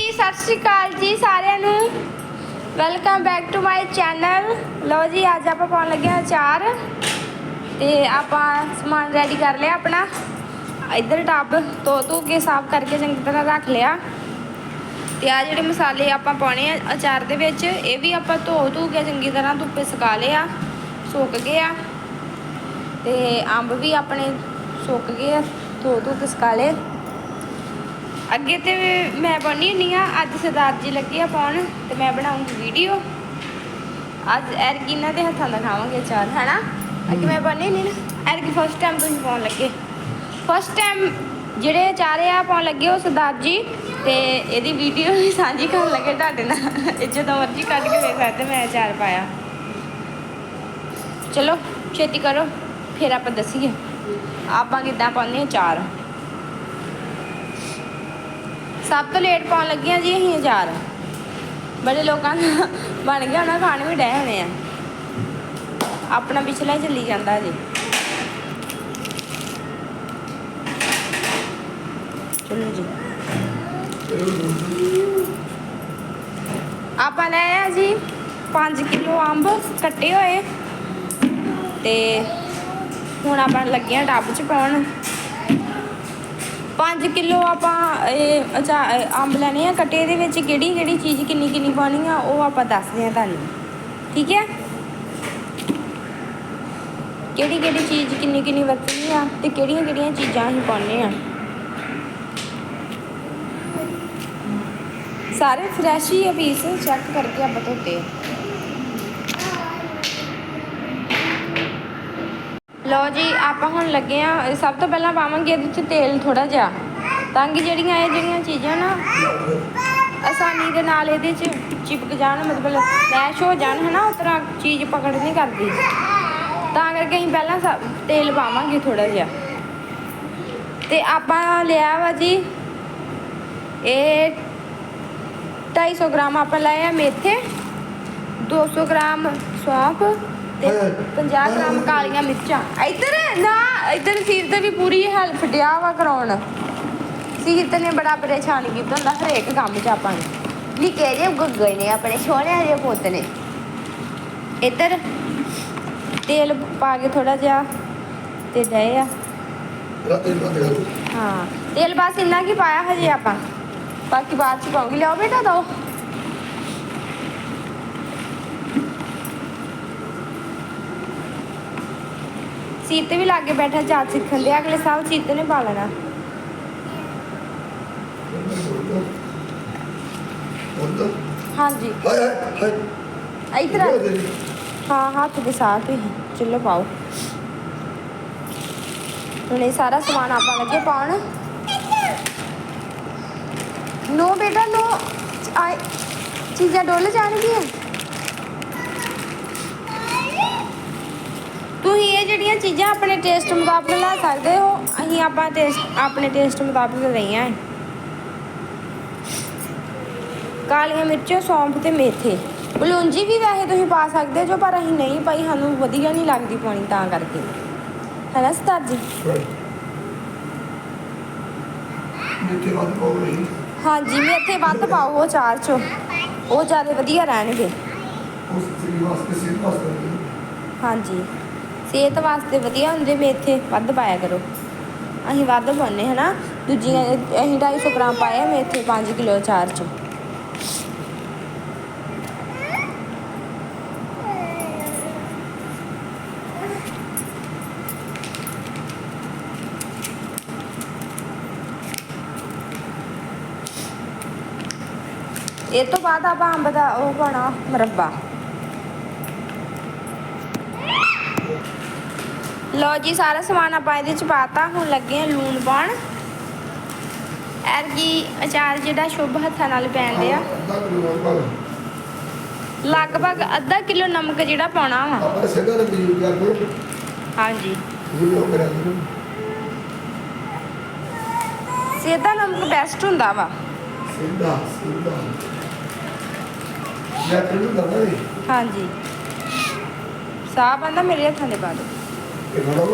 ਸਤਿ ਸ਼੍ਰੀ ਅਕਾਲ ਜੀ ਸਾਰਿਆਂ ਨੂੰ। Welcome back to my channel ਲਓ ਜੀ, ਅੱਜ ਆਪਾਂ ਪਾਉਣ ਲੱਗੇ ਹਾਂ ਅਚਾਰ। ਤੇ ਆਪਾਂ ਸਮਾਨ ਰੈਡੀ ਕਰ ਲਿਆ ਆਪਣਾ। ਇੱਧਰ ਟੱਬ ਧੋ ਧੋ ਕੇ, ਸਾਫ਼ ਕਰਕੇ ਚੰਗੀ ਤਰ੍ਹਾਂ ਰੱਖ ਲਿਆ। ਤੇ ਆ ਜਿਹੜੇ ਮਸਾਲੇ ਆਪਾਂ ਪਾਉਣੇ ਆ ਅਚਾਰ ਦੇ ਵਿੱਚ, ਇਹ ਵੀ ਆਪਾਂ ਧੋ ਧੋ ਕੇ ਚੰਗੀ ਤਰ੍ਹਾਂ ਧੁੱਪੇ ਸੁਕਾ ਲਿਆ ਸੁੱਕ ਗਏ ਆ। ਤੇ ਅੰਬ ਵੀ ਆਪਣੇ ਸੁੱਕ ਗਏ ਆ, ਧੋ ਧੋ ਕੇ ਸੁਕਾ ਲਏ। ਅੱਗੇ ਤੇ ਮੈਂ ਬਣਨੀ ਹੁੰਦੀ ਆ, ਅੱਜ ਸਰਦਾਰ ਜੀ ਲੱਗੇ ਆ ਪਾਉਣ ਤੇ ਮੈਂ ਬਣਾਉਂਗੀ ਵੀਡੀਓ। ਅੱਜ ਐਰਗੀਨਾ ਦੇ ਹੱਥਾਂ ਦਾ ਖਾਵਾਂਗੇ ਅਚਾਰ, ਹੈਨਾ? ਅੱਗੇ ਮੈਂ ਬਣਨੀ ਹੁੰਦੀ ਨਾ ਐਰਗੀ ਫਸਟ ਟਾਈਮ ਤੁਸੀਂ ਪਾਉਣ ਲੱਗੇ। ਫਸਟ ਟਾਈਮ ਜਿਹੜੇ ਚਾਰੇ ਆ ਪਾਉਣ ਲੱਗੇ ਉਹ ਸਰਦਾਰ ਜੀ ਤੇ ਇਹਦੀ ਵੀਡੀਓ ਵੀ ਸਾਂਝੀ ਕਰਨ ਲੱਗੇ ਤੁਹਾਡੇ ਨਾਲ। ਇਹ ਜਦੋਂ ਮਰਜ਼ੀ ਕੱਢ ਕੇ ਵੇਖ ਸਕਦੇ, ਮੈਂ ਚਾਰ ਪਾਇਆ। ਚਲੋ, ਛੇਤੀ ਕਰੋ, ਫਿਰ ਆਪਾਂ ਦੱਸੀਏ। ਆਪਾਂ ਕਿੱਦਾਂ ਪਾਉਂਦੇ ਹਾਂ ਚਾਰ ਸਭ ਤੋਂ ਲੇਟ ਪਾਉਣ ਲੱਗੀਆਂ ਜੀ, ਅਸੀਂ ਅਚਾਰ ਬੜੇ ਲੋਕਾਂ ਦਾ ਬਣ ਗਿਆ ਹੋਣਾ ਖਾਣ ਵੀ ਡਏ ਹੋਣੇ ਆ। ਆਪਣਾ ਪਿਛਲਾ ਹੀ ਚੱਲੀ ਜਾਂਦਾ ਜੀ। ਚਲੋ ਜੀ। ਆਪਾਂ ਲੈ ਆ ਜੀ 5 ਕਿਲੋ ਅੰਬ ਕੱਟੇ ਹੋਏ। ਤੇ ਹੁਣ ਆਪਾਂ ਲੱਗੇ ਆ ਟੱਬ ਚ ਪਾਉਣ। 5 ਕਿਲੋ ਆਪਾਂ, ਇਹ ਅਚਾ ਅੰਬ ਲੈਣੇ ਆ, ਕੱਟੇ ਦੇ ਵਿੱਚ ਕਿਹੜੀ ਕਿਹੜੀ ਚੀਜ਼ ਕਿੰਨੀ ਕਿੰਨੀ ਪਾਉਣੀ ਆ, ਉਹ ਆਪਾਂ ਦੱਸਦੇ ਆ ਤੁਹਾਨੂੰ। ਠੀਕ ਹੈ? ਕਿਹੜੀ ਕਿਹੜੀ ਚੀਜ਼ ਕਿੰਨੀ ਕਿੰਨੀ ਵਰਤਣੀ ਆ ਤੇ ਕਿਹੜੀਆਂ ਕਿਹੜੀਆਂ ਚੀਜ਼ਾਂ ਅਸੀਂ ਪਾਉਣੇ ਆ ਸਾਰੇ ਫਰੈਸ਼ ਹੀ ਆ ਪੀਸ ਚੈੱਕ ਕਰਕੇ ਆਪਾਂ ਧੋਤੇ ਲਓ ਜੀ, ਆਪਾਂ ਹੁਣ ਲੱਗੇ ਆ ਸਭ ਤੋਂ ਪਹਿਲਾਂ ਪਾਵਾਂਗੇ ਇਹਦੇ ਵਿੱਚ ਤੇਲ ਥੋੜਾ ਜਿਹਾ। ਤਾਂ ਕਿ ਜਿਹੜੀਆਂ ਇਹ ਜਿਹੜੀਆਂ ਚੀਜ਼ਾਂ ਨਾ ਆਸਾਨੀ ਦੇ ਨਾਲ ਇਹਦੇ 'ਚ ਚਿਪਕ ਜਾਣ, ਮਤਲਬ ਮੈਸ਼ ਹੋ ਜਾਣ, ਹਨਾ, ਉਸ ਤਰ੍ਹਾਂ ਚੀਜ਼ ਪਕੜ ਨਹੀਂ ਕਰਦੀ। ਤਾਂ ਕਰਕੇ ਅਸੀਂ ਪਹਿਲਾਂ ਸਭ ਤੇਲ ਪਾਵਾਂਗੇ ਥੋੜਾ ਜਿਹਾ। ਤੇ ਆਪਾਂ ਲਿਆ ਵਾ ਜੀ, ਇਹ 250 ਗ੍ਰਾਮ ਆਪਾਂ ਲਏ ਆ ਮੇਥੇ 200 ਗ੍ਰਾਮ ਸੌਂਫ ਤੇ 50 ਗ੍ਰਾਮ ਕਾਲੀਆਂ ਮਿਰਚਾਂ। ਇੱਧਰ ਨਾ ਇੱਧਰ ਸੀਰ ਤੇ ਵੀ ਪੂਰੀ ਹੈਲਪ ਡਿਆ ਵਾ ਕਰਾਉਣ। ਸੀਰ ਤੇ ਨੇ ਬੜਾ ਪਰੇਸ਼ਾਨ ਕੀਤਾ ਹੁੰਦਾ ਹਰੇਕ ਕੰਮ 'ਚ ਆਪਾਂ ਨੂੰ। ਨਿੱਕੇ ਜਿਹੇ ਗੁੱਗੇ ਨੇ ਆਪਣੇ ਸੋਹਣੇ ਜਿਹੇ ਪੁੱਤ ਨੇ। ਇੱਧਰ ਤੇਲ ਪਾ ਕੇ ਥੋੜਾ ਜਿਹਾ ਤੇ ਡਏ ਆ। ਦੋ। ਹਾਂ ਤੇਲ ਬਸ ਇੰਨਾ ਕੀ ਪਾਇਆ ਹਜੇ ਆਪਾਂ। ਬਾਕੀ ਬਾਅਦ ਚ ਪਾਉਂਗੀ। ਲਿਆਓ ਬੇਟਾ ਦੋ। ਸੀਤੇ ਵੀ ਲਾਗੇ ਬੈਠਾ ਜਾਤ ਸਿੱਖਣ ਦੇ ਅਗਲੇ ਸਾਲ ਸੀਤੇ ਨੇ ਪਾ ਲੈਣਾ। ਬੰਦ ਹਾਂਜੀ। ਹਾਏ ਹਾਏ ਹਾਏ। ਇਧਰ ਹਾਂ ਹੱਥ ਦੇ ਸਾਥ ਹੀ। ਚਲੋ ਪਾਓ। ਹੁਣ ਇਹ ਸਾਰਾ ਸਮਾਨ ਆਪਾਂ ਲੱਗੇ ਪਾਉਣ। ਨੋ ਬੇਟਾ ਨੋ। ਚੀਜ਼ਾਂ ਡੁੱਲ ਜਾਣਗੀਆਂ ਤੁਸੀਂ ਇਹ ਜਿਹੜੀਆਂ ਚੀਜ਼ਾਂ ਆਪਣੇ ਟੇਸਟ ਮੁਤਾਬਕ ਲੈ ਸਕਦੇ ਹੋ। ਅਸੀਂ ਆਪਾਂ ਟੇਸਟ ਆਪਣੇ ਟੇਸਟ ਮੁਤਾਬਕ ਲਈਆਂ ਹੈ ਕਾਲੀਆਂ ਮਿਰਚਾਂ ਸੌਂਫ ਤੇ ਮੇਥੇ। ਬਲੂੰਜੀ ਵੀ ਵੈਸੇ ਤੁਸੀਂ ਪਾ ਸਕਦੇ ਜੋ ਪਰ ਅਸੀਂ ਨਹੀਂ ਪਾਈ ਸਾਨੂੰ ਵਧੀਆ ਨਹੀਂ ਲੱਗਦੀ ਪਾਣੀ ਤਾਂ ਕਰਕੇ। ਹੈ ਨਾ ਸਤਾਰ ਜੀ ਮਿੱਠੇ ਬੰਦ ਪਾਓ ਨਹੀਂ ਹਾਂਜੀ ਮੇਥੇ ਵੱਧ ਪਾਓ ਉਹ ਚਾਰ ਚੋਂ। ਉਹ ਜ਼ਿਆਦਾ ਵਧੀਆ ਰਹਿਣਗੇ। ਉਸ ਵਾਸਤੇ ਵਾਸਤੇ ਹਾਂਜੀ। ਸਿਹਤ ਵਾਸਤੇ ਵਧੀਆ ਹੁੰਦੇ ਮੇਥੇ ਵੱਧ ਪਾਇਆ ਕਰੋ। ਅਸੀਂ ਵੱਧ ਪਾਉਂਦੇ, ਹਨਾ? ਦੂਜੀਆਂ, ਅਸੀਂ 250 ਗ੍ਰਾਮ ਪਾਇਆ ਆ ਮੇਥੇ 5 ਕਿਲੋ ਚਾਰ ਚ। ਇਹ ਤੋਂ ਬਾਅਦ ਆਪਾਂ ਅੰਬ ਦਾ ਉਹ ਪਾਣਾ ਮਰੱਬਾ ਲਓ ਜੀ ਸਾਰਾ ਸਮਾਨ ਆਪਾਂ ਇਹਦੇ ਚ ਪਾਤਾ। ਹੁਣ ਲੱਗੇ ਆ ਲੂਣ ਪਾਉਣ। ਐਰਗੀ ਅਚਾਰ ਜਿਹੜਾ ਸ਼ੁਭ ਹੱਥਾਂ ਨਾਲ ਪੈਂਦੇ ਆ। ਕਿਲੋ। ਲਗਭਗ ਅੱਧਾ ਕਿਲੋ ਨਮਕ ਜਿਹੜਾ ਪਾਉਣਾ ਵਾ। ਆਪਾਂ ਸਿੱਧਾ ਹਾਂਜੀ। ਉਹ ਸਿੱਧਾ ਨਮਕ ਬੈਸਟ ਹੁੰਦਾ ਵਾ। ਸਿੱਧਾ ਸਿੱਧਾ। ਨਹੀਂ ਹਾਂਜੀ। ਸਾਹ ਬੰਦਾ ਮੇਰੇ ਹੱਥਾਂ ਦੇ ਪਾ ਦਿਓ ਇਹਨਾਂ ਦਾ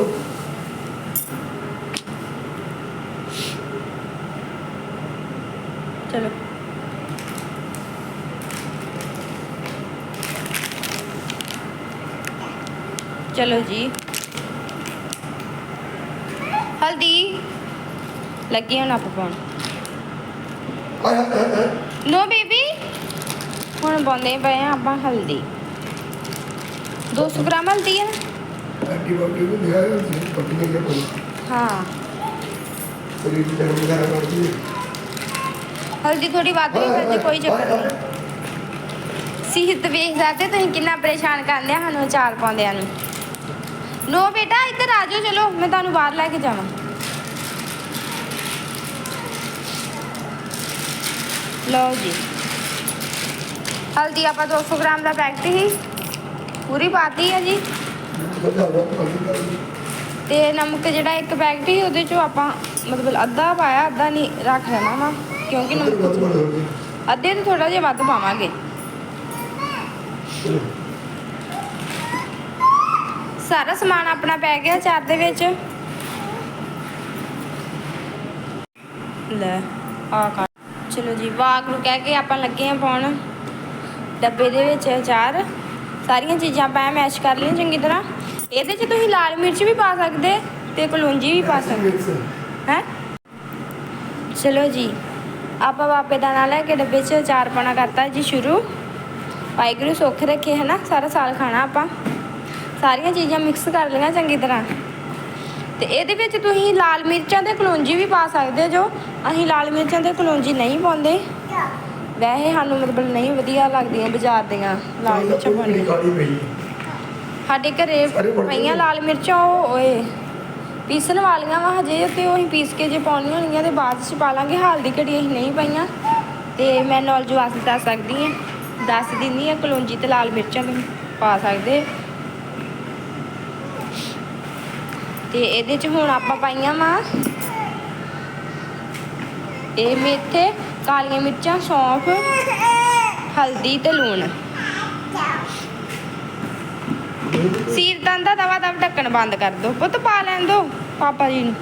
ਚਲੋ ਚਲੋ ਜੀ ਹਲਦੀ ਲੱਗੀ ਹੁਣ ਆਪਾਂ ਪਾਉਣ ਨੋ ਬੇਬੀ ਹੁਣ ਪਾਉਂਦੇ ਪਏ ਆਪਾਂ ਹਲਦੀ 200 ਗ੍ਰਾਮ ਹਲਦੀ ਹੈ ਐਂਟੀਬਾਇਓਟਿਕ ਨੂੰ ਦਿਆ ਹੈ ਸੀ ਪੱਟੀ ਨਹੀਂ ਕੋਈ ਹਾਂ। ਸਰੀਰ ਦੀ ਗਰਮ ਵਗੈਰਾ ਕਰਦੀ ਹੈ। ਹਲਦੀ ਥੋੜੀ ਵੱਧ ਵੀ ਫਿਰ ਕੋਈ ਚੱਕਰ ਨਹੀਂ। ਸਿਹਤ ਵੇਖਦਾ ਤੇ ਤੁਸੀਂ ਕਿੰਨਾ ਪਰੇਸ਼ਾਨ ਕਰਦੇ ਆ ਸਾਨੂੰ ਅਚਾਰ ਪਾਉਂਦਿਆਂ ਨੂੰ। ਨੋ ਬੇਟਾ ਇੱਧਰ ਆ ਜਾਓ ਚਲੋ ਮੈਂ ਤੁਹਾਨੂੰ ਬਾਹਰ ਲੈ ਕੇ ਜਾਵਾਂ। ਲਓ ਜੀ। ਹਲਦੀ ਆਪਾਂ 200 ਗ੍ਰਾਮ ਦਾ ਪੈਕਟ ਹੀ ਪੂਰੀ ਪਾਤੀ ਹੈ ਜੀ। ਤੇ ਨਮਕ ਜਿਹੜਾ ਇੱਕ ਪੈਕਟ ਸੀ ਉਹਦੇ ਚੋਂ ਆਪਾਂ ਮਤਲਬ ਅੱਧਾ ਪਾਇਆ ਅੱਧਾ ਨਹੀਂ ਰੱਖ ਲੈਣਾ ਵਾ ਕਿਉਂਕਿ ਨਮਕ ਹੋ ਅੱਧੇ ਤੋਂ ਥੋੜਾ ਜਿਹਾ ਵੱਧ ਪਾਵਾਂਗੇ। ਸਾਰਾ ਸਮਾਨ ਆਪਣਾ ਪੈ ਗਿਆ ਚਾਰ ਦੇ ਵਿੱਚ। ਲੈ ਆ ਕਾ ਚਲੋ ਜੀ ਵਾਗ ਨੂੰ ਕਹਿ ਕੇ ਆਪਾਂ ਲੱਗੇ ਆ ਪਾਉਣ। ਡੱਬੇ ਦੇ ਵਿੱਚ ਅਚਾਰ। ਸਾਰੀਆਂ ਚੀਜ਼ਾਂ ਆਪਾਂ ਮੈਸ਼ ਕਰ ਲਈਆਂ ਚੰਗੀ ਤਰ੍ਹਾਂ। ਇਹਦੇ 'ਚ ਤੁਸੀਂ ਲਾਲ ਮਿਰਚ ਵੀ ਪਾ ਸਕਦੇ ਤੇ ਕਲੂੰਜੀ ਵੀ ਪਾ ਸਕਦੇ। ਹੈ? ਚਲੋ ਜੀ, ਆਪਾਂ ਬਾਪੇ ਦਾ ਨਾਂ ਲੈ ਕੇ ਡੱਬੇ 'ਚ ਅਚਾਰ ਪਾਉਣਾ ਕਰਤਾ ਜੀ ਸ਼ੁਰੂ। ਵਾਹਿਗੁਰੂ ਸੁੱਖ ਰੱਖੇ ਹੈ ਨਾ ਸਾਰਾ ਸਾਲ ਖਾਣਾ ਆਪਾਂ। ਸਾਰੀਆਂ ਚੀਜ਼ਾਂ ਮਿਕਸ ਕਰ ਲਈਆਂ ਚੰਗੀ ਤਰ੍ਹਾਂ। ਤੇ ਇਹਦੇ ਵਿੱਚ ਤੁਸੀਂ ਲਾਲ ਮਿਰਚਾਂ ਤੇ ਕਲੌਂਜੀ ਵੀ ਪਾ ਸਕਦੇ ਜੋ। ਅਸੀਂ ਲਾਲ ਮਿਰਚਾਂ ਤੇ ਕਲੌਂਜੀ ਨਹੀਂ ਪਾਉਂਦੇ। ਵੈਸੇ ਸਾਨੂੰ ਮਤਲਬ ਨਹੀਂ ਵਧੀਆ ਲੱਗਦੀਆਂ ਬਾਜ਼ਾਰ ਦੀਆਂ ਲਾਲ ਮਿਰਚਾਂ ਪਾਉਣੀਆਂ। ਕਾਲੀ ਪਈ। ਸਾਡੇ ਘਰੇ ਪਈਆਂ ਲਾਲ ਮਿਰਚਾਂ ਉਹ ਓਏ ਪੀਸਣ ਵਾਲੀਆਂ ਵਾ ਹਜੇ ਤੇ ਉਹ ਅਸੀਂ ਪੀਸ ਕੇ ਜੇ ਪਾਉਣੀਆਂ ਹੋਣਗੀਆਂ ਤੇ ਬਾਅਦ ਚ ਪਾ ਲਾਂਗੇ। ਹਲਦੀ ਘੜੀ ਅਸੀਂ ਨਹੀਂ ਪਾਈਆਂ ਤੇ ਮੈਂ ਨੌਲੇਜ ਵਾਸਤੇ ਦੱਸ ਸਕਦੀ ਹਾਂ। ਦੱਸ ਦਿੰਦੀ ਹਾਂ ਕਲੌਂਜੀ ਤੇ ਲਾਲ ਮਿਰਚਾਂ ਤੁਸੀਂ ਪਾ ਸਕਦੇ। ਤੇ ਇਹਦੇ ਚ ਹੁਣ ਆਪਾਂ ਪਾਈਆਂ ਵਾ ਇਹ ਮੇਥੇ ਕਾਲੀਆਂ ਮਿਰਚਾਂ, ਸੌਂਫ, ਹਲਦੀ ਤੇ ਲੂਣ। ਸੀਰਤਨ ਦਾ ਦਵਾ ਦਵ ਢੱਕਣ ਬੰਦ ਕਰ ਦੋ। ਪੁੱਤ ਪਾ ਲੈਣ ਦੋ, ਪਾਪਾ ਜੀ ਨੂੰ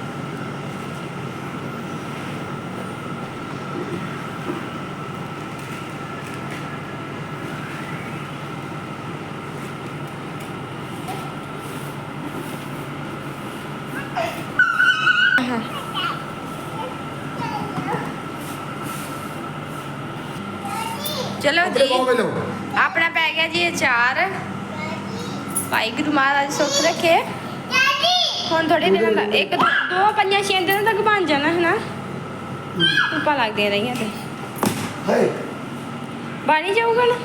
ਚਲੋ ਆਪਣੇ ਜੀ ਕੋਲ ਲਓ ਆਪਣਾ ਪੈ ਗਿਆ ਜੀ ਅਚਾਰ ਵਾਹਿਗੁਰੂ ਮਹਾਰਾਜ ਸੁੱਖ ਰੱਖੇ। ਹੁਣ ਥੋੜੇ ਦਿਨਾਂ ਦਾ ਇੱਕ ਦੋ ਪੰਜਾਂ ਛੇ ਦਿਨਾਂ ਤੱਕ ਬਣ ਜਾਣਾ ਹੈ ਨਾ ਧੁੱਪਾਂ ਲੱਗਦੀਆਂ ਰਹੀਆਂ ਤੇ। ਹਾਏ। ਬਣ ਜਾਊਗਾ ਨਾ?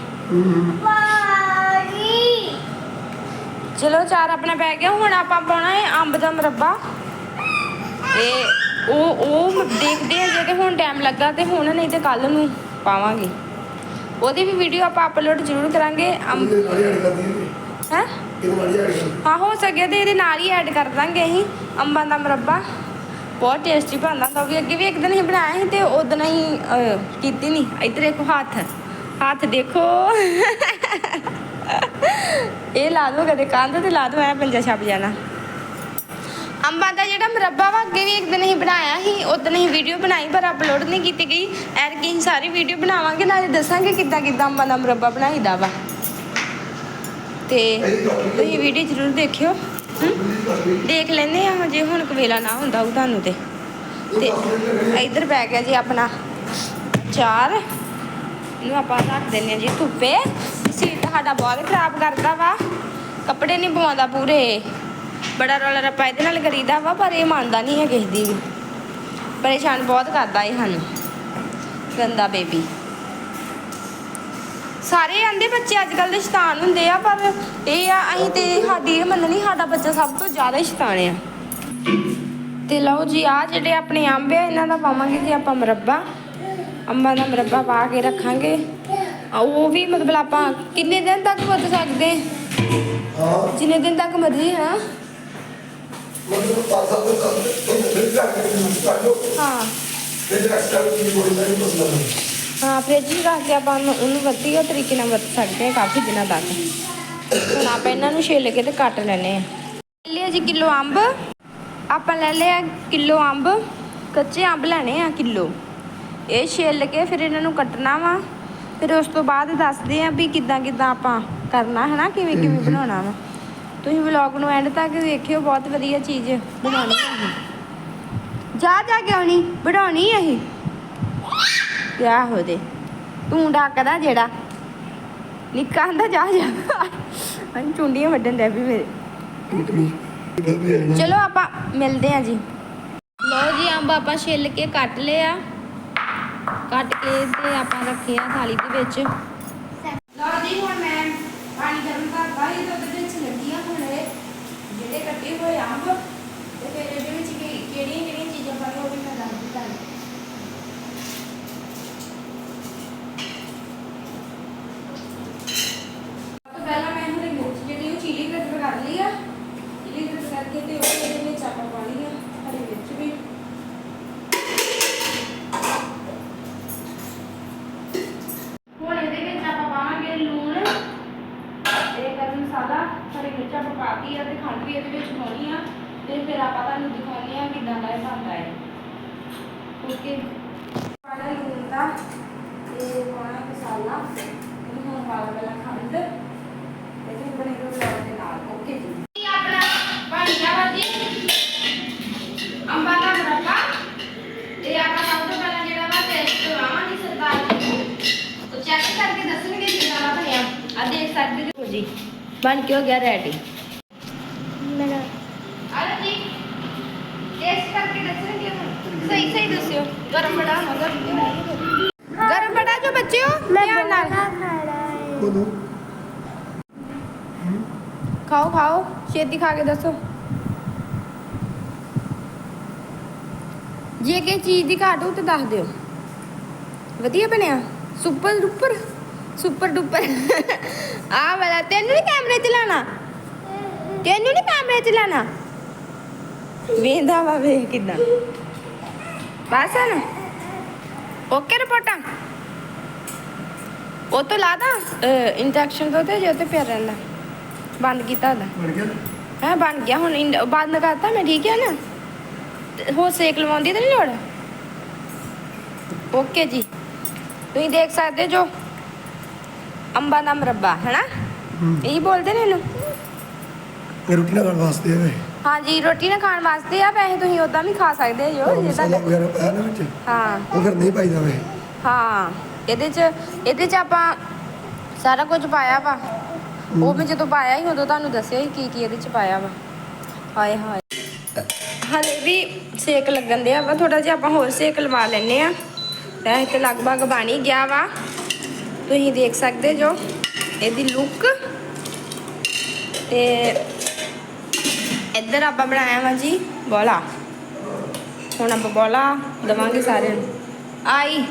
ਚਲੋ ਚਾਰ ਆਪਣਾ ਪੈ ਗਿਆ ਹੁਣ ਆਪਾਂ ਪਾਉਣਾ ਹੈ ਅੰਬ ਦਾ ਮੁਰੱਬਾ। ਤੇ ਉਹ ਉਹ ਦੇਖਦੇ ਆ ਜੇ ਤੇ ਹੁਣ ਟਾਈਮ ਲੱਗਾ ਤੇ ਹੁਣ ਨਹੀਂ ਤੇ ਕੱਲ ਨੂੰ ਪਾਵਾਂਗੇ। ਉਹਦੀ ਵੀ ਵੀਡੀਓ ਆਪਾਂ ਅਪਲੋਡ ਜ਼ਰੂਰ ਕਰਾਂਗੇ ਅੰਬ ਹੀ? ਐਡ ਕਰਦੀ ਐਡ ਕਰਦੀ ਹਾਂ ਹੋ ਸਕੇ ਤੇ ਇਹਦੇ ਨਾਲ ਹੀ ਐਡ ਕਰ ਦਾਂਗੇ ਅਸੀਂ ਅੰਬਾਂ ਦਾ ਮੁਰੱਬਾ। ਬਹੁਤ ਟੇਸਟੀ ਬਣਦਾ ਹੁੰਦਾ ਵੀ ਅੱਗੇ ਵੀ ਇੱਕ ਦਿਨ ਹੀ ਬਣਾਇਆ ਸੀ ਤੇ ਉਦੋਂ ਹੀ ਅਹ, ਕੀਤੀ ਨਹੀਂ ਇੱਧਰ ਦੇਖੋ ਹੱਥ। ਹੱਥ ਦੇਖੋ। ਇਹ ਲਾ ਦੋ ਕਦੇ ਕੰਧ ਤੇ ਲਾ ਦੋ ਐ ਪੰਜਾ ਛਪ ਜਾਣਾ। ਅੰਬਾਂ ਦਾ ਜਿਹੜਾ ਮੁਰੱਬਾ ਵਾ ਅੱਗੇ ਵੀ ਇੱਕ ਦਿਨ ਹੀ ਬਣਾਇਆ ਸੀ ਉਦੋਂ ਹੀ ਵੀਡੀਓ ਬਣਾਈ ਪਰ ਅਪਲੋਡ ਨਹੀਂ ਕੀਤੀ ਗਈ। ਐਰਕੀ ਅਸੀਂ ਸਾਰੀ ਵੀਡੀਓ ਬਣਾਵਾਂਗੇ ਨਾਲੇ ਦੱਸਾਂਗੇ ਕਿੱਦਾਂ ਕਿੱਦਾਂ ਅੰਬਾਂ ਦਾ ਮੁਰੱਬਾ ਬਣਾਈਦਾ ਵਾ। ਤੇ ਤੁਸੀਂ ਵੀਡੀਓ ਜ਼ਰੂਰ ਦੇਖਿਓ ਦੇਖ ਲੈਂਦੇ ਆ ਜੇ ਹੁਣ ਕਵੇਲਾ ਨਾ ਹੁੰਦਾ ਉਹ ਤੁਹਾਨੂੰ ਤੇ। ਤੇ ਇੱਧਰ ਪੈ ਗਿਆ ਜੀ ਆਪਣਾ ਚਾਰ। ਇਹਨੂੰ ਆਪਾਂ ਰੱਖ ਦਿੰਨੇ ਆ ਜੀ ਧੁੱਪੇ। ਸੀਟ ਸਾਡਾ ਬਹੁਤ ਖਰਾਬ ਕਰਦਾ ਵਾ। ਕੱਪੜੇ ਨਹੀਂ ਪਵਾਉਂਦਾ ਪੂਰੇ। ਬੜਾ ਰੌਲਾ ਰੱਪਾ ਇਹਦੇ ਨਾਲ ਕਰੀਦਾ ਵਾ, ਪਰ ਇਹ ਮੰਨਦਾ ਨਹੀਂ ਹੈ ਕਿਸੇ ਦੀ ਵੀ। ਪਰੇਸ਼ਾਨ ਬਹੁਤ ਕਰਦਾ ਇਹ ਸਾਨੂੰ। ਗੰਦਾ ਬੇਬੀ ਸਾਰੇ ਆਂਦੇ ਬੱਚੇ ਅੱਜ ਕੱਲ ਦੇ ਸ਼ੈਤਾਨ ਹੁੰਦੇ ਆ, ਪਰ ਇਹ ਆ, ਅਸੀਂ ਤੇ ਸਾਡੀ ਇਹ ਮੰਨਣੀ, ਸਾਡਾ ਬੱਚਾ ਸਭ ਤੋਂ ਜ਼ਿਆਦਾ ਸ਼ੈਤਾਨ ਆ। ਤੇ ਲਓ ਜੀ ਆ ਜਿਹੜੇ ਆਪਣੇ ਅੰਬ ਆ, ਇਹਨਾਂ ਦਾ ਪਾਵਾਂਗੇ ਜੀ ਆਪਾਂ ਮੁਰੱਬਾ। ਅੰਬਾਂ ਦਾ ਮੁਰੱਬਾ ਪਾ ਕੇ ਰੱਖਾਂਗੇ। ਉਹ ਵੀ ਮਤਲਬ ਆਪਾਂ ਕਿੰਨੇ ਦਿਨ ਤੱਕ ਵਰਤ ਸਕਦੇ? ਹਾਂ ਜਿੰਨੇ ਦਿਨ ਤੱਕ ਮਰਜ਼ੀ ਹਾਂ ਹਾਂ। ਹਾਂ, ਫ੍ਰਿਜ ਵਿੱਚ ਰੱਖ ਕੇ ਆਪਾਂ ਉਹਨੂੰ ਵਧੀਆ ਤਰੀਕੇ ਨਾਲ ਵਰਤ ਸਕਦੇ ਹਾਂ ਕਾਫੀ ਦਿਨਾਂ ਤੱਕ। ਹੁਣ ਆਪਾਂ ਇਹਨਾਂ ਨੂੰ ਛਿੱਲ ਕੇ ਤੇ ਕੱਟ ਲੈਣੇ ਆ ਲੈ ਲਿਆ ਜੀ ਕਿਲੋ ਅੰਬ। ਆਪਾਂ ਲੈ ਲਿਆ ਕਿਲੋ ਅੰਬ। ਕੱਚੇ ਅੰਬ ਲੈਣੇ ਆ ਕਿਲੋ। ਇਹ ਛਿੱਲ ਕੇ ਫਿਰ ਇਹਨਾਂ ਨੂੰ ਕੱਟਣਾ ਵਾ। ਫਿਰ ਉਸ ਤੋਂ ਬਾਅਦ ਦੱਸਦੇ ਆ ਵੀ ਕਿੱਦਾਂ ਕਿੱਦਾਂ ਆਪਾਂ ਕਰਨਾ ਹੈ ਨਾ ਕਿਵੇਂ ਕਿਵੇਂ ਬਣਾਉਣਾ ਵਾ। ਤੁਸੀਂ ਵਲੌਗ ਨੂੰ ਐਂਡ ਤੱਕ ਦੇਖਿਓ ਬਹੁਤ ਵਧੀਆ ਚੀਜ਼ ਬਣਾਉਣੀ ਹੈ ਜਾ ਜਾ ਕੇ ਆਉਣੀ। ਬਣਾਉਣੀ ਹੈ ਇਹ। ਕਿਆ ਹੋ ਦੇ ਤੂੰ ਡਾਕਦਾ ਜਿਹੜਾ। ਨਿੱਕਾ ਹੁੰਦਾ ਜਾ ਜਾ। ਅਸੀਂ ਚੁੰਡੀਆਂ ਵੱਢਣ ਦੇ ਵੀ ਮੇਰੇ। ਚਲੋ ਆਪਾਂ ਮਿਲਦੇ ਹਾਂ ਜੀ। ਲਓ ਜੀ ਅੰਬ ਆਪਾਂ ਛਿੱਲ ਕੇ ਕੱਟ ਲਏ ਆ। ਕੱਟ ਕੇ ਤੇ ਆਪਾਂ ਰੱਖੇ ਆ ਥਾਲੀ ਦੇ ਵਿੱਚ। ਲਓ ਜੀ ਹੁਣ ਮੈਂ ਪਾਣੀ ਗਰਮ ਕਰਤਾ ਇਹ ਦੁੱਧ ਦੇ ਵਿੱਚ ਲੱਗੀ ਆ ਹੁਣ ਇਹ। ਜਿਹੜੇ ਕੱਟੇ ਹੋਏ ਅੰਬ ਤੇ ਫਿਰ ਇਹਦੇ ਵਿੱਚ ਕਿਹੜੀਆਂ ਕਿਹੜੀਆਂ ਚੀਜ਼ਾਂ ਪਾਈਆਂ ਉਹ ਵੀ ਮੈਂ ਦੱਸ ਦਿੱਤਾ ਤੋਂ ਪਹਿਲਾਂ ਮੈਂ ਹਰੀ ਮਿਰਚ ਜਿਹੜੀ ਉਹ ਚੀਲੀ ਕਟਰ ਕਰ ਲਈ ਆ ਚੀਲੀ ਕਟਰ ਕਰਕੇ ਤੇ ਉਹ ਇਹਦੇ ਵਿੱਚ ਆਪਾਂ ਪਾਣੀ ਆ ਹਰੀ ਮਿਰਚ ਵੀ ਹੁਣ ਇਹਦੇ ਵਿੱਚ ਆਪਾਂ ਪਾਵਾਂਗੇ ਲੂਣ ਤੇ ਗਰਮ ਮਸਾਲਾ ਹਰੀ ਮਿਰਚ ਆਪਾਂ ਪਾਤੀ ਆ ਤੇ ਖੰਡ ਵੀ ਇਹਦੇ ਵਿੱਚ ਪਾਉਣੀ ਆ ਤੇ ਫਿਰ ਆਪਾਂ ਤੁਹਾਨੂੰ ਦਿਖਾਉਂਦੇ ਆ ਕਿਦਾਂ ਦਾ ਇਹ ਬਣਦਾ ਹੈ ਓਕੇ ਪਾਣਾ ਲੂਣ ਦਾ ਤੇ ਪਾਣਾ ਮਸਾਲਾ ਇਹਨੂੰ ਹੁਣ ਪਾ ਲਾ ਪਹਿਲਾਂ ਖੰਡ ਤੇ ਫਿਰ ਬਣੇਗਾ ਵਲੌਗ ਦੇ ਨਾਲ ਓਕੇ ਜੀ ਇਹ ਆਪਣਾ ਬਣ ਗਿਆ ਵਾ ਜੀ ਅੰਬਾਂ ਦਾ ਮੁਰੱਬਾ ਤੇ ਆਪਾਂ ਸਭ ਤੋਂ ਪਹਿਲਾਂ ਜਿਹੜਾ ਵਾ ਟੈਸਟ ਕਰਵਾਵਾਂਗੇ ਸਰਦਾਰ ਜੀ ਨੂੰ ਉਹ ਚੈੱਕ ਕਰਕੇ ਦੱਸਣਗੇ ਕਿੰਨਾ ਦਾ ਬਣਿਆ ਆ ਦੇਖ ਸਕਦੇ ਹੋ ਜੀ ਬਣ ਕੇ ਹੋ ਗਿਆ ਰੈਡੀ ਮੇਰਾ। ਆਲਾ ਜੀ ਟੈਸਟ ਕਰਕੇ ਦੱਸਣਗੇ ਹੁਣ ਸਹੀ ਸਹੀ ਦੱਸਿਓ। ਗਰਮ ਬੜਾ ਮਗਰ ਗਰਮ ਬੜਾ ਜੋ ਬੱਚਿਓ ਮੈਂ ਧਿਆਨ ਨਾਲ। ਖਾਓ ਖਾਓ। ਛੇਤੀ ਖਾ ਕੇ ਦੱਸੋ। ਜੇ ਕਿਸੇ ਚੀਜ਼ ਦੀ ਘਾਟ ਹੋ ਤਾਂ ਦੱਸ ਦਿਓ। ਵਧੀਆ ਬਣਿਆ। Super duper. ਸੁਪਰ ਡੁਪਰ ਆ ਵਾਲਾ ਤੈਨੂੰ ਨਹੀਂ ਕੈਮਰੇ ਚਲਾਣਾ ਤੈਨੂੰ ਨਹੀਂ ਕੈਮਰੇ ਚਲਾਣਾ ਵੇਂਦਾ ਵਾ ਵੇ ਕਿਦਾਂ ਬਸ ਨਾ ਓਕੇ ਰਿਪੋਰਟਾਂ ਉਹ ਤੋਂ ਲਾਦਾ ਇੰਜੈਕਸ਼ਨ ਤੋਂ ਤੇ ਜੇ ਤੇ ਪਿਆ ਰਹਿੰਦਾ ਬੰਦ ਕੀਤਾ ਉਹਦਾ ਬਣ ਗਿਆ ਹੈ ਬਣ ਗਿਆ ਹੁਣ ਇਨ- ਬੰਦ ਕਰਤਾ ਮੈਂ ਠੀਕ ਹੈ ਨਾ ਤੇ ਹੋਰ ਸੇਕ ਲਵਾਉਂਦੀ ਤਾਂ ਨਹੀਂ ਲੋੜ ਓਕੇ ਜੀ ਤੁਸੀਂ ਦੇਖ ਸਕਦੇ ਜੋ ਅੰਬਾਂ ਦਾ ਮਰੱਬਾ ਹੈਨਾ? ਇਹੀ ਬੋਲਦੇ ਨੇ ਇਹਨੂੰ? ਇਹ ਰੋਟੀ ਨਾਲ ਖਾਣ ਵਾਸਤੇ ਹੈ ਹਾਂਜੀ ਰੋਟੀ ਨਾ ਖਾਣ ਵਾਸਤੇ ਆ ਵੈਸੇ ਤੁਸੀਂ ਉਦਾਂ ਵੀ ਖਾ ਸਕਦੇ ਜੋ ਜੇ ਮਸਾਲਾ ਤੁਹਾਡਾ ਵਗੈਰਾ ਪਾਇਆ ਨਾ ਵਿੱਚ ਹਾਂ। ਉਹ ਫਿਰ ਨਹੀਂ ਪਾਈਦਾ ਵੇ ਹਾਂ ਇਹਦੇ ਚ ਇਹਦੇ ਚ ਆਪਾਂ ਸਾਰਾ ਕੁਝ ਪਾਇਆ ਵਾ। ਉਹ ਮੈਂ ਜਦੋਂ ਪਾਇਆ ਸੀ ਉਦੋਂ ਤੁਹਾਨੂੰ ਦੱਸਿਆ ਸੀ ਕੀ ਕੀ ਇਹਦੇ ਚ ਪਾਇਆ ਵਾ। ਹਾਏ ਹਾਏ। ਹਲੇ ਵੀ ਸੇਕ ਲੱਗਣ ਦਿਆ ਵਾ ਥੋੜਾ ਜਿਹਾ ਆਪਾਂ ਹੋਰ ਸੇਕ ਲਵਾ ਲੈਨੇ ਆ ਇਹ ਤੇ ਲਗਭਗ ਬਣ ਹੀ ਗਿਆ ਵਾ। ਤੁਸੀਂ ਦੇਖ ਸਕਦੇ ਜੋ ਇਹਦੀ ਲੁੱਕ ਤੇ ਇੱਧਰ ਆਪਾਂ ਬਣਾਇਆ ਵਾ ਜੀ ਬੋਲਾ ਹੁਣ ਆਪਾਂ ਬੋਲਾ ਦਵਾਂਗੇ ਸਾਰਿਆਂ ਨੂੰ ਆਈ